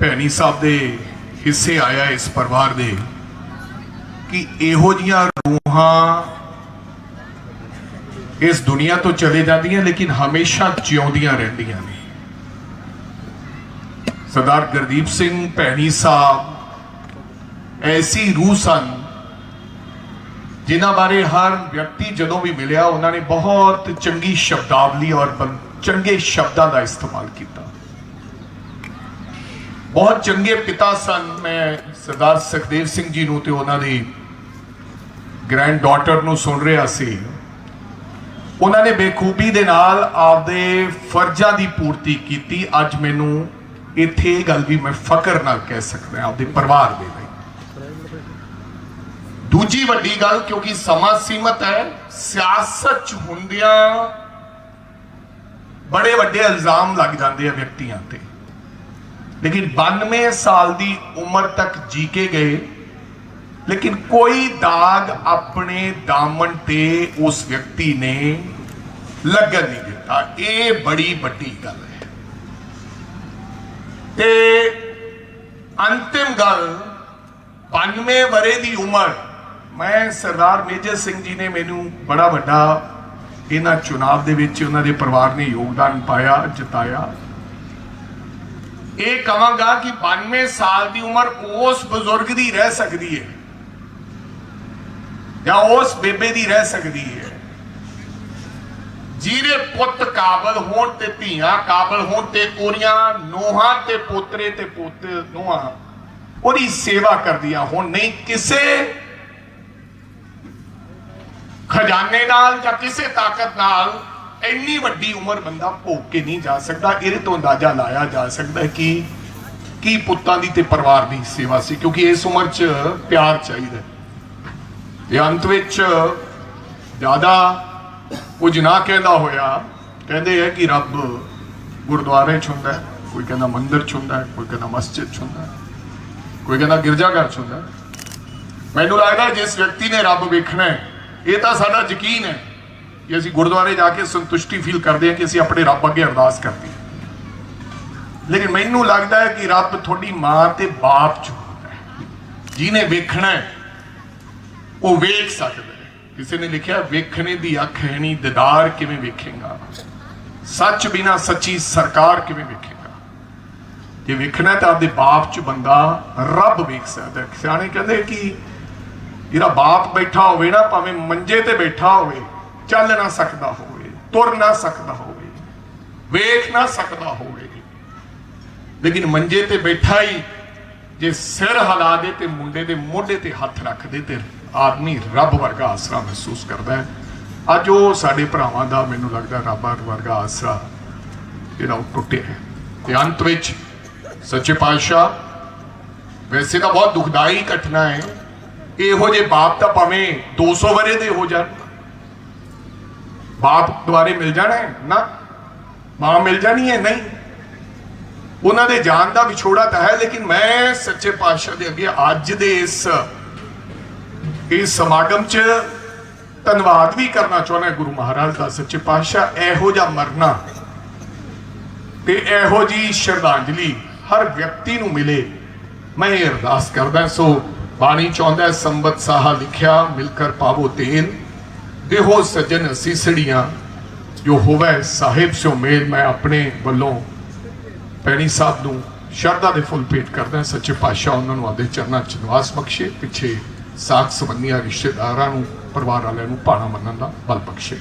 ਭੈਣੀ ਸਾਹਿਬ ਦੇ ਹਿੱਸੇ ਆਇਆ ਇਸ ਪਰਿਵਾਰ ਦੇ ਕਿ ਇਹੋ ਜੀਆਂ ਰੂਹਾਂ ਇਸ ਦੁਨੀਆ ਤੋਂ ਚਲੇ ਜਾਂਦੀਆਂ ਲੇਕਿਨ ਹਮੇਸ਼ਾ ਜਿਉਂਦੀਆਂ ਰਹਿੰਦੀਆਂ ਨੇ। ਸਰਦਾਰ ਗੁਰਦੀਪ ਸਿੰਘ ਭੈਣੀ ਸਾਹਿਬ ਐਸੀ ਰੂਹ ਸਨ ਜਿਨ੍ਹਾਂ ਬਾਰੇ ਹਰ ਵਿਅਕਤੀ ਜਦੋਂ ਵੀ ਮਿਲਿਆ ਉਹਨਾਂ ਨੇ ਬਹੁਤ ਚੰਗੀ ਸ਼ਬਦਾਵਲੀ ਔਰ ਚੰਗੇ ਸ਼ਬਦਾਂ ਦਾ ਇਸਤੇਮਾਲ ਕੀਤਾ। ਬਹੁਤ ਚੰਗੇ ਪਿਤਾ ਸਨ। ਮੈਂ ਸਰਦਾਰ ਸੁਖਦੇਵ ਸਿੰਘ ਜੀ ਨੂੰ ਤੇ ਉਹਨਾਂ ਦੀ ਗ੍ਰੈਂਡ ਡਾਟਰ ਨੂੰ ਸੁਣ ਰਿਹਾ ਸੀ। ਉਹਨਾਂ ਨੇ ਬੇਖੂਬੀ ਦੇ ਨਾਲ ਆਪਦੇ ਫਰਜ਼ਾਂ ਦੀ ਪੂਰਤੀ ਕੀਤੀ। ਅੱਜ ਮੈਨੂੰ ਇੱਥੇ ਇਹ ਗੱਲ ਵੀ ਮੈਂ ਫਕਰ ਨਾਲ ਕਹਿ ਸਕਦਾ, ਆਪਦੇ ਪਰਿਵਾਰ ਦੇ ਲਈ। ਦੂਜੀ ਵੱਡੀ ਗੱਲ, ਕਿਉਂਕਿ ਸਮਾਂ ਸੀਮਤ ਹੈ, ਸਿਆਸਤ ਚ ਹੁੰਦਿਆਂ ਬੜੇ ਵੱਡੇ ਇਲਜ਼ਾਮ ਲੱਗ ਜਾਂਦੇ ਆ ਵਿਅਕਤੀਆਂ ਤੇ। ਲੇਕਿਨ 92 ਸਾਲ ਦੀ ਉਮਰ ਤੱਕ ਜੀ ਕੇ ਗਏ, ਲੇਕਿਨ ਕੋਈ ਦਾਗ ਆਪਣੇ ਦਾਮਨ ਤੇ ਉਸ ਵਿਅਕਤੀ ਨੇ ਲੱਗਣ ਨਹੀਂ ਦਿੱਤਾ। ਇਹ ਬੜੀ ਵੱਡੀ ਗੱਲ ਹੈ। ਤੇ ਅੰਤਿਮ ਗੱਲ 92 ਵਰੇ ਦੀ ਉਮਰ, ਮੈਂ ਸਰਦਾਰ ਮੇਜਰ ਸਿੰਘ ਜੀ ਨੇ ਮੈਨੂੰ ਬੜਾ ਵੱਡਾ ਇਹਨਾਂ ਚੁਣਾਵ ਦੇ ਵਿੱਚ ਉਹਨਾਂ ਦੇ ਪਰਿਵਾਰ ਨੇ ਯੋਗਦਾਨ ਪਾਇਆ, ਜਿਤਾਇਆ। ਇਹ ਕਹਾਂਗਾ ਕਿ 92 ਸਾਲ ਦੀ ਉਮਰ ਉਸ ਬਜ਼ੁਰਗ ਦੀ ਰਹਿ ਸਕਦੀ ਹੈ। ਜਾਂ ਉਸ ਬੇਬੇ ਦੀ ਰਹਿ ਸਕਦੀ ਹੈ। ਜਿਹਦੇ ਪੁੱਤ ਕਾਬਲ ਹੋਣ ਤੇ ਧੀਆਂ ਕਾਬਲ ਹੋਣ ਤੇ ਉਹਦੀਆਂ ਨੋਹਾਂ ਤੇ ਪੋਤਰੇ ਤੇ ਪੋਤੇ, ਨੋਹਾਂ, ਉਹਦੀ ਸੇਵਾ ਕਰਦੀਆਂ ਹੁਣ। ਨਹੀਂ, ਕਿਸੇ ਖਜ਼ਾਨੇ ਨਾਲ ਜਾਂ ਕਿਸੇ ਤਾਕਤ ਨਾਲ ਇੰਨੀ ਵੱਡੀ ਉਮਰ ਬੰਦਾ ਭੋਗ ਕੇ ਨਹੀਂ ਜਾ ਸਕਦਾ, ਇਹਦੇ ਤੋਂ ਅੰਦਾਜ਼ਾ ਲਾਇਆ ਜਾ ਸਕਦਾ ਕਿ ਕੀ ਪੁੱਤਾਂ ਦੀ ਤੇ ਪਰਿਵਾਰ ਦੀ ਸੇਵਾ ਸੀ, ਕਿਉਂਕਿ ਇਸ ਉਮਰ 'ਚ ਪਿਆਰ ਚਾਹੀਦਾ ਹੈ। ਤੇ ਅੰਤ ਵਿੱਚ ਜ਼ਿਆਦਾ ਕੁਝ ਨਾ ਕਹਿੰਦਾ ਹੋਇਆ, ਕਹਿੰਦੇ ਹੈ ਕਿ ਰੱਬ ਗੁਰਦੁਆਰੇ 'ਚ ਹੁੰਦਾ ਕੋਈ ਕਹਿੰਦਾ ਮੰਦਿਰ 'ਚ ਹੁੰਦਾ ਕੋਈ ਕਹਿੰਦਾ ਮਸਜਿਦ 'ਚ ਹੁੰਦਾ ਕੋਈ ਕਹਿੰਦਾ ਗਿਰਜਾਘਰ 'ਚ ਹੁੰਦਾ ਮੈਨੂੰ ਲੱਗਦਾ ਜਿਸ ਵਿਅਕਤੀ ਨੇ ਰੱਬ ਵੇਖਣਾ ਹੈ, ਇਹ ਤਾਂ ਸਾਡਾ ਯਕੀਨ ਹੈ ਕਿ ਅਸੀਂ ਗੁਰਦੁਆਰੇ ਜਾ ਕੇ ਸੰਤੁਸ਼ਟੀ ਫੀਲ ਕਰਦੇ ਹਾਂ ਕਿ ਅਸੀਂ ਆਪਣੇ ਰੱਬ ਅੱਗੇ ਅਰਦਾਸ ਕਰਦੇ ਹਾਂ। ਲੇਕਿਨ ਮੈਨੂੰ ਲੱਗਦਾ ਹੈ ਕਿ ਰੱਬ ਤੁਹਾਡੀ ਮਾਂ ਤੇ ਬਾਪ 'ਚ ਜਿਹਨੇ ਵੇਖਣਾ ਹੈ, ਉਹ ਵੇਖ ਸਕਦਾ ਕਿਸੇ ਨੇ ਲਿਖਿਆ, ਵੇਖਣੇ ਦੀ ਅੱਖ ਹੈ ਨਹੀਂ, ਦਿਦਾਰ ਕਿਵੇਂ ਵੇਖੇਗਾ? ਸੱਚ ਬਿਨਾ ਸੱਚੀ ਸਰਕਾਰ ਕਿਵੇਂ ਵੇਖੇਗਾ? ਜੇ ਵੇਖਣਾ ਤਾਂ ਆਪਦੇ ਬਾਪ 'ਚ ਬੰਦਾ ਰੱਬ ਵੇਖ ਸਕਦਾ ਸਿਆਣੇ ਕਹਿੰਦੇ ਕਿ ਜਿਹੜਾ ਬਾਪ ਬੈਠਾ ਹੋਵੇ ਨਾ, ਭਾਵੇਂ ਮੰਜੇ ਤੇ ਬੈਠਾ ਹੋਵੇ ਚੱਲ ਨਾ ਸਕਦਾ ਹੋਵੇ, ਤੁਰ ਨਾ ਸਕਦਾ ਹੋਵੇ, ਵੇਖ ਨਾ ਸਕਦਾ ਹੋਵੇ। ਲੇਕਿਨ ਮੰਜੇ ਤੇ ਬੈਠਾ ਹੀ ਜੇ ਸਿਰ ਹਲਾ ਦੇ ਤੇ ਮੁੰਡੇ ਦੇ ਮੋਢੇ ਤੇ ਹੱਥ ਰੱਖ ਦੇ ਤੇ ਆਦਮੀ ਰੱਬ ਵਰਗਾ ਆਸਰਾ ਮਹਿਸੂਸ ਕਰਦਾ ਹੈ। ਅੱਜ ਉਹ ਸਾਡੇ ਭਰਾਵਾਂ ਦਾ ਮੈਨੂੰ ਲੱਗਦਾ ਰੱਬ ਵਰਗਾ ਆਸਰਾ ਜਿਹੜਾ ਉਹ ਟੁੱਟਿਆ ਹੈ। ਤੇ ਅੰਤ ਵਿੱਚ ਸੱਚੇ ਪਾਤਸ਼ਾਹ, ਵੈਸੇ ਤਾਂ ਬਹੁਤ ਦੁਖਦਾਈ ਘਟਨਾ ਹੈ। ਇਹੋ ਜੇ ਬਾਪ ਤਾਂ ਭਾਵੇਂ 200 ਵਰੇ ਦੇ ਹੋ ਜਾਣ। ਬਾਪ ਦੁਆਰੇ ਮਿਲ ਜਾਣਾ ਹੈ? ਨਾ। ਮਾਂ ਮਿਲ ਜਾਣੀ ਹੈ? ਨਹੀਂ। ਉਹਨਾਂ ਦੇ ਜਾਨ ਦਾ ਵਿਛੋੜਾ ਤਾਂ ਹੈ, ਲੇਕਿਨ ਮੈਂ ਸੱਚੇ ਪਾਤਸ਼ਾਹ ਦੇ ਅੱਗੇ ਅੱਜ ਦੇ ਇਸ ਇਸ ਸਮਾਗਮ 'ਚ ਧੰਨਵਾਦ ਵੀ ਕਰਨਾ ਚਾਹੁੰਦਾ ਗੁਰੂ ਮਹਾਰਾਜ ਦਾ ਸੱਚੇ ਪਾਤਸ਼ਾਹ। ਇਹੋ ਜਿਹਾ ਮਰਨਾ ਤੇ ਇਹੋ ਜੀ ਸ਼ਰਧਾਂਜਲੀ ਹਰ ਵਿਅਕਤੀ ਨੂੰ ਮਿਲੇ, ਮੈਂ ਇਹ ਅਰਦਾਸ ਕਰਦਾ ਸੋ ਬਾਣੀ ਚਾਹੁੰਦਾ ਸੰਬਤ ਸਾਹਾ ਲਿਖਿਆ, ਮਿਲਕਰ ਪਾਵੋ ਤੇਨ ਦੇਹੋ ਸਜਣ ਸੀਸੜੀਆਂ ਜੋ ਹੋਵੇ ਸਾਹਿਬ ਸਿਓ ਮੇਲ ਮੈਂ ਆਪਣੇ ਵੱਲੋਂ ਪੈਣੀ ਸਾਹਿਬ ਨੂੰ ਸ਼ਰਧਾ ਦੇ ਫੁੱਲ ਭੇਟ ਕਰਦਾ ਸੱਚੇ ਪਾਤਸ਼ਾਹ ਉਹਨਾਂ ਨੂੰ ਆਦੇ ਚਰਨਾਂ ਚ ਨਿਵਾਸ ਬਖਸ਼ੇ, ਪਿੱਛੇ ਸਾਖ ਸੰਬੰਧੀਆਂ ਰਿਸ਼ਤੇਦਾਰਾਂ ਨੂੰ, ਪਰਿਵਾਰ ਵਾਲਿਆਂ ਨੂੰ ਭਾਣਾ ਮੰਨਣ ਦਾ ਬਲ ਬਖਸ਼ੇ।